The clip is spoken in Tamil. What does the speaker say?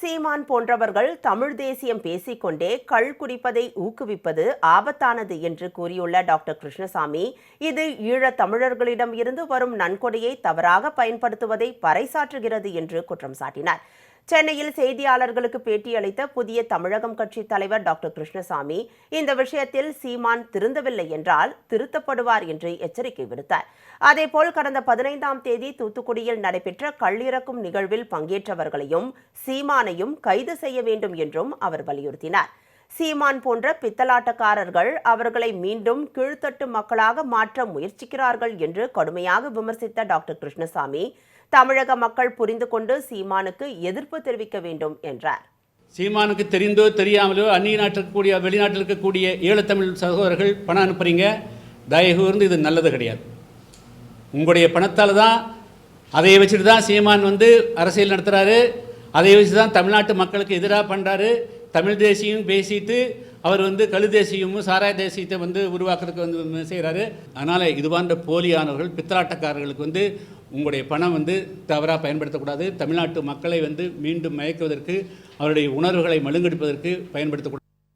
சீமான் போன்றவர்கள் தமிழ் தேசியம் பேசிக்கொண்டே கள் குடிப்பதை ஊக்குவிப்பது ஆபத்தானது என்று கூறியுள்ள டாக்டர் கிருஷ்ணசாமி இது ஈழத் தமிழர்களிடம் இருந்து வரும் நன்கொடையை தவறாக பயன்படுத்துவதை பறைசாற்றுகிறது என்று குற்றம் சாட்டினார். சென்னையில் செய்தியாளர்களுக்கு பேட்டியளித்த புதிய தமிழகம் கட்சி தலைவர் டாக்டர் கிருஷ்ணசாமி இந்த விஷயத்தில் சீமான் திருந்தவில்லை என்றால் திருத்தப்படுவார் என்று எச்சரிக்கை விடுத்தார். அதேபோல் கடந்த பதினைந்தாம் தேதி தூத்துக்குடியில் நடைபெற்ற கள்ளிறக்கும் நிகழ்வில் பங்கேற்றவர்களையும் சீமானையும் கைது செய்ய வேண்டும் என்றும் அவர் வலியுறுத்தினார். சீமான் போன்ற பித்தலாட்டக்காரர்கள் அவர்களை மீண்டும் கீழ்த்தட்டு மக்களாக மாற்ற முயற்சிக்கிறார்கள் என்று கடுமையாக விமர்சித்த டாக்டர் கிருஷ்ணசாமி தமிழக மக்கள் புரிந்து கொண்டு சீமானுக்கு எதிர்ப்பு தெரிவிக்க வேண்டும் என்றார். சீமானுக்கு தெரிந்தோ தெரியாமலோ அந்நிய நாட்டில் இருக்கக்கூடிய வெளிநாட்டில் இருக்கக்கூடிய ஈழத்தமிழ் சகோதரர்கள் பணம் அனுப்புறீங்க தயவு இது நல்லது கிடையாது. உங்களுடைய பணத்தால் தான் அதை வச்சுட்டு தான் சீமான் வந்து அரசியல் நடத்துகிறாரு அதை வச்சு தான் தமிழ்நாட்டு மக்களுக்கு எதிராக பண்ணுறாரு தமிழ் தேசியம் பேசிட்டு அவர் வந்து கழு தேசியமும் சாராய தேசியத்தை வந்து உருவாக்குறதுக்கு வந்து செய்கிறாரு அதனால் இது போலியானவர்கள் பித்தலாட்டக்காரர்களுக்கு வந்து உங்களுடைய பணம் வந்து தவறாக பயன்படுத்தக்கூடாது. தமிழ்நாட்டு மக்களை வந்து மீண்டும் மயக்குவதற்கு அவருடைய உணர்வுகளை மழுங்கெடுப்பதற்கு பயன்படுத்தக்கூடாது.